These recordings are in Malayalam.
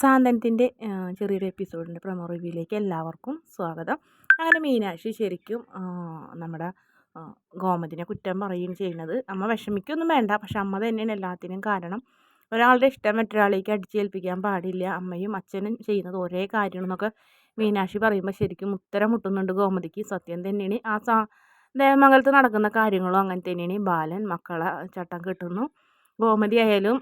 സാന്ത്വനത്തിന്റെ ചെറിയൊരു എപ്പിസോഡിന്റെ പ്രമോ റിവ്യൂയിലേക്ക് എല്ലാവർക്കും സ്വാഗതം. അങ്ങനെ മീനാക്ഷി ശരിക്കും നമ്മുടെ ഗോമതിനെ കുറ്റം പറയുകയും ചെയ്യുന്നത് അമ്മ വിഷമിക്കൊന്നും വേണ്ട. പക്ഷെ അമ്മ തന്നെയാണ് എല്ലാത്തിനും കാരണം. ഒരാളുടെ ഇഷ്ടം മറ്റൊരാളേക്ക് അടിച്ചേൽപ്പിക്കാൻ പാടില്ല. അമ്മയും അച്ഛനും ചെയ്യുന്നത് ഒരേ കാര്യമാണെന്നൊക്കെ മീനാക്ഷി പറയുമ്പോൾ ശരിക്കും ഉത്തരം മുട്ടുന്നുണ്ട് ഗോമതിക്ക്. സത്യം തന്നെയാണ്. ആ സാ ദേവമംഗലത്ത് നടക്കുന്ന കാര്യങ്ങളും അങ്ങനെ തന്നെയാണ്. ബാലൻ മക്കളെ ചട്ടം കെട്ടുന്നു. ഗോമതി ആയാലും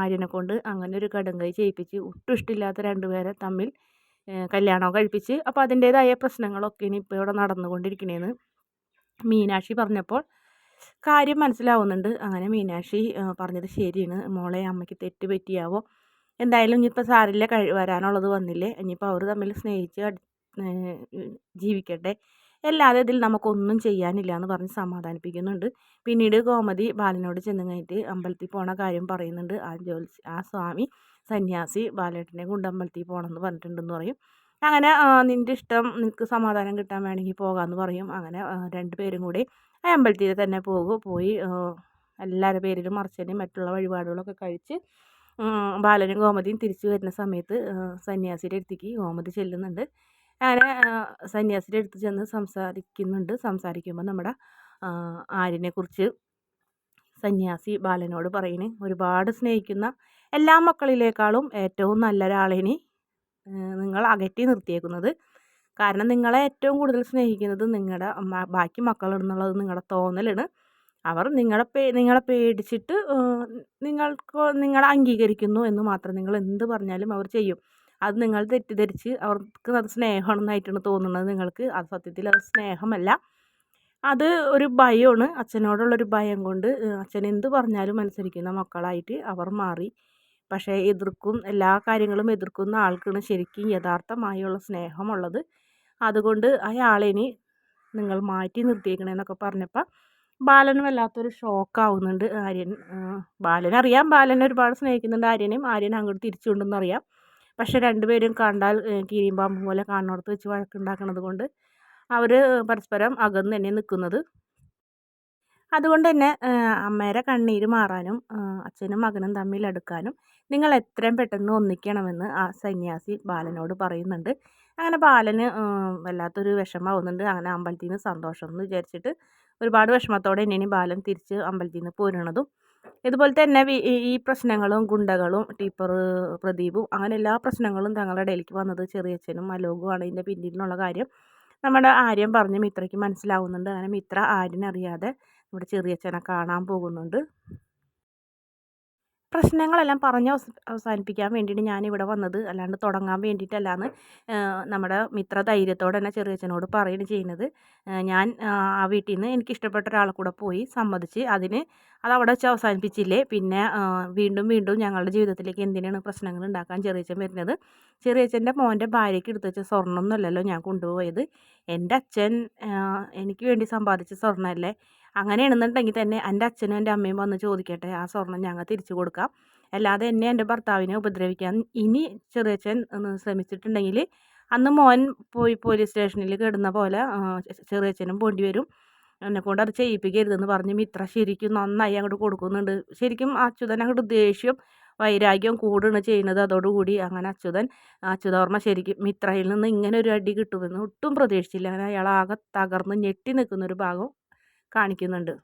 ആര്യനെ കൊണ്ട് അങ്ങനെ ഒരു കടുങ്കൈ ചെയ്യിപ്പിച്ച് ഒട്ടും ഇഷ്ടമില്ലാത്ത രണ്ടുപേരെ തമ്മിൽ കല്യാണം കഴിപ്പിച്ച് അപ്പോൾ അതിന്റേതായ പ്രശ്നങ്ങളൊക്കെ ഇനി ഇപ്പോൾ ഇവിടെ നടന്നുകൊണ്ടിരിക്കണേന്ന് മീനാക്ഷി പറഞ്ഞപ്പോൾ കാര്യം മനസ്സിലാവുന്നുണ്ട്. അങ്ങനെ മീനാക്ഷി പറഞ്ഞത് ശരിയാണ്. മോളെ അമ്മയ്ക്ക് തെറ്റ് പറ്റിയാവോ? എന്തായാലും ഇനിയിപ്പോൾ സാരില്ല കഴി വരാനുള്ളത് വന്നില്ലേ? ഇനിയിപ്പോൾ അവർ തമ്മിൽ സ്നേഹിച്ച് ജീവിക്കട്ടെ. അല്ലാതെ ഇതിൽ നമുക്കൊന്നും ചെയ്യാനില്ല എന്ന് പറഞ്ഞ് സമാധാനിപ്പിക്കുന്നുണ്ട്. പിന്നീട് ഗോമതി ബാലനോട് ചെന്ന് കഴിഞ്ഞിട്ട് അമ്പലത്തിൽ പോണ കാര്യം പറയുന്നുണ്ട്. ആ ജോലി ആ സ്വാമി സന്യാസി ബാലേട്ടനെ കൊണ്ട് അമ്പലത്തിൽ പോകണമെന്ന് പറഞ്ഞിട്ടുണ്ടെന്ന് പറയും. അങ്ങനെ നിന്റെ ഇഷ്ടം നിനക്ക് സമാധാനം കിട്ടാൻ വേണമെങ്കിൽ പോകാമെന്ന് പറയും. അങ്ങനെ രണ്ടുപേരും രണ്ട് പേരും കൂടി ആ അമ്പലത്തിൽ തന്നെ പോകും. പോയി എല്ലാവരുടെ പേരിലും അർച്ചനയും മറ്റുള്ള വഴിപാടുകളൊക്കെ കഴിച്ച് ബാലനും ഗോമതിയും തിരിച്ചു വരുന്ന സമയത്ത് സന്യാസിയുടെ അടുത്തേക്ക് ഗോമതി ചെല്ലുന്നുണ്ട്. അങ്ങനെ സന്യാസിയുടെ അടുത്ത് ചെന്ന് സംസാരിക്കുന്നുണ്ട്. സംസാരിക്കുമ്പോൾ നമ്മുടെ ആര്യനെക്കുറിച്ച് സന്യാസി ബാലനോട് പറയുന്നത് ഒരുപാട് സ്നേഹിക്കുന്ന എല്ലാ മക്കളിലേക്കാളും ഏറ്റവും നല്ല ഒരാളിനെ ഏഹ് നിങ്ങൾ അകറ്റി നിർത്തിയേക്കുന്നത്. കാരണം നിങ്ങളെ ഏറ്റവും കൂടുതൽ സ്നേഹിക്കുന്നത് നിങ്ങളുടെ ബാക്കി മക്കളെന്നുള്ളത് നിങ്ങളുടെ തോന്നലാണ്. അവർ നിങ്ങളെ പേ നിങ്ങളെ പേടിച്ചിട്ട് നിങ്ങൾക്ക് നിങ്ങളെ അംഗീകരിക്കുന്നു എന്ന് മാത്രം നിങ്ങൾ എന്ത് പറഞ്ഞാലും അവർ ചെയ്യും. അത് നിങ്ങൾ തെറ്റിദ്ധരിച്ച് അവർക്ക് അത് സ്നേഹമാണെന്നായിട്ടാണ് തോന്നുന്നത് നിങ്ങൾക്ക്. അത് സത്യത്തിൽ അത് സ്നേഹമല്ല. അത് ഒരു ഭയമാണ്. അച്ഛനോടുള്ളൊരു ഭയം കൊണ്ട് അച്ഛൻ എന്ത് പറഞ്ഞാലും അനുസരിക്കുന്ന മക്കളായിട്ട് അവർ മാറി. പക്ഷേ എതിർക്കും എല്ലാ കാര്യങ്ങളും എതിർക്കുന്ന ആൾക്കാണ് ശരിക്കും യഥാർത്ഥമായുള്ള സ്നേഹമുള്ളത്. അതുകൊണ്ട് അയാളിനി നിങ്ങൾ മാറ്റി നിർത്തിയേക്കണേന്നൊക്കെ പറഞ്ഞപ്പോൾ ബാലന് വല്ലാത്തൊരു ഷോക്കാവുന്നുണ്ട് ആര്യൻ. ബാലനറിയാം ബാലനെ ഒരുപാട് സ്നേഹിക്കുന്നുണ്ട് ആര്യനെയും. ആര്യൻ അങ്ങോട്ട് തിരിച്ചുകൊണ്ടെന്ന് അറിയാം പക്ഷെ രണ്ടുപേരും കണ്ടാൽ കീരിമ്പാമ്പ് പോലെ കാണുന്നിടത്ത് വെച്ച് വഴക്കുണ്ടാക്കുന്നത് കൊണ്ട് അവർ പരസ്പരം അകന്ന് തന്നെ നിൽക്കുന്നത്. അതുകൊണ്ട് തന്നെ അമ്മയുടെ കണ്ണീര് മാറാനും അച്ഛനും മകനും തമ്മിൽ അടുക്കാനും നിങ്ങൾ എത്രയും പെട്ടെന്ന് ഒന്നിക്കണമെന്ന് ആ സന്യാസി ബാലനോട് പറയുന്നുണ്ട്. അങ്ങനെ ബാലന് വല്ലാത്തൊരു വിഷമാവുന്നുണ്ട്. അങ്ങനെ അമ്പലത്തിൽ നിന്ന് സന്തോഷം എന്ന് വിചാരിച്ചിട്ട് ഒരുപാട് വിഷമത്തോടെ തന്നെയാണ് ബാലൻ തിരിച്ച് അമ്പലത്തിൽ നിന്ന് പോരുന്നതും. ഇതുപോലെ തന്നെ ഈ പ്രശ്നങ്ങളും ഗുണ്ടകളും ടീപ്പർ പ്രദീപും അങ്ങനെ എല്ലാ പ്രശ്നങ്ങളും തങ്ങളുടെ ഇടയിലേക്ക് വന്നത് ചെറിയച്ഛനും അലോകുമാണ് ഇതിന്റെ പിന്നിലുള്ള കാര്യം. നമ്മുടെ ആര്യം പറഞ്ഞ് മിത്രയ്ക്ക് മനസ്സിലാവുന്നുണ്ട്. അങ്ങനെ മിത്ര ആര്യനറിയാതെ നമ്മുടെ ചെറിയച്ഛനെ കാണാൻ പോകുന്നുണ്ട്. പ്രശ്നങ്ങളെല്ലാം പറഞ്ഞ് അവസ- അവസാനിപ്പിക്കാൻ വേണ്ടിയിട്ട് ഞാനിവിടെ വന്നത്. അല്ലാണ്ട് തുടങ്ങാൻ വേണ്ടിയിട്ടല്ലാന്ന് നമ്മുടെ മിത്ര ധൈര്യത്തോടെ തന്നെ ചെറിയച്ഛനോട് പറയുകയാണ് ചെയ്യുന്നത്. ഞാൻ ആ, വീട്ടിൽ നിന്ന് എനിക്ക് ഇഷ്ടപ്പെട്ട ഒരാളെ കൂടെ പോയി സമ്മതിച്ച് അതിന് അത് അവിടെ വെച്ച് അവസാനിപ്പിച്ചില്ലേ? പിന്നെ വീണ്ടും വീണ്ടും ഞങ്ങളുടെ ജീവിതത്തിലേക്ക് എന്തിനാണ് പ്രശ്നങ്ങൾ ഉണ്ടാക്കാൻ ചെറിയച്ഛൻ വരുന്നത്? ചെറിയച്ഛന്റെ മോന്റെ ഭാര്യയ്ക്ക് എടുത്തു വെച്ച സ്വർണമൊന്നുമല്ലല്ലോ ഞാൻ കൊണ്ടുപോയത്. എന്റെ അച്ഛൻ എനിക്ക് വേണ്ടി സമ്പാദിച്ച സ്വർണമല്ലേ? അങ്ങനെയാണെന്നുണ്ടെങ്കിൽ തന്നെ എന്റെ അച്ഛനും എന്റെ അമ്മയും വന്ന് ചോദിക്കട്ടെ ആ സ്വർണം ഞങ്ങൾ തിരിച്ചു കൊടുക്കാം. അല്ലാതെ എന്നെ എന്റെ ഭർത്താവിനെ ഉപദ്രവിക്കാൻ ഇനി ചെറിയച്ഛൻ ശ്രമിച്ചിട്ടുണ്ടെങ്കിൽ അന്ന് മോൻ പോയി പോലീസ് സ്റ്റേഷനിൽ കിടന്ന പോലെ ചെറിയച്ഛനും പോണ്ടി വരും. എന്നെ എന്നെക്കൊണ്ട് അത് ചെയ്യിപ്പിക്കരുതെന്ന് പറഞ്ഞ് മിത്ര ശരിക്കും നന്നായി അങ്ങോട്ട് കൊടുക്കുന്നുണ്ട്. ശരിക്കും അച്യുതൻ അങ്ങോട്ട് ദേഷ്യം വൈരാഗ്യം കൂടുകയാണ് ചെയ്യുന്നത്. അതോടുകൂടി അങ്ങനെ അച്യുതൻ അച്യുതവർമ്മ ശരിക്കും മിത്രയിൽ നിന്ന് ഇങ്ങനെ ഒരു അടി കിട്ടുമെന്ന് ഒട്ടും പ്രതീക്ഷിച്ചില്ല. അങ്ങനെ അയാൾ ആകെ തകർന്ന് ഞെട്ടി നിൽക്കുന്ന ഒരു ഭാഗം കാണിക്കുന്നുണ്ട്.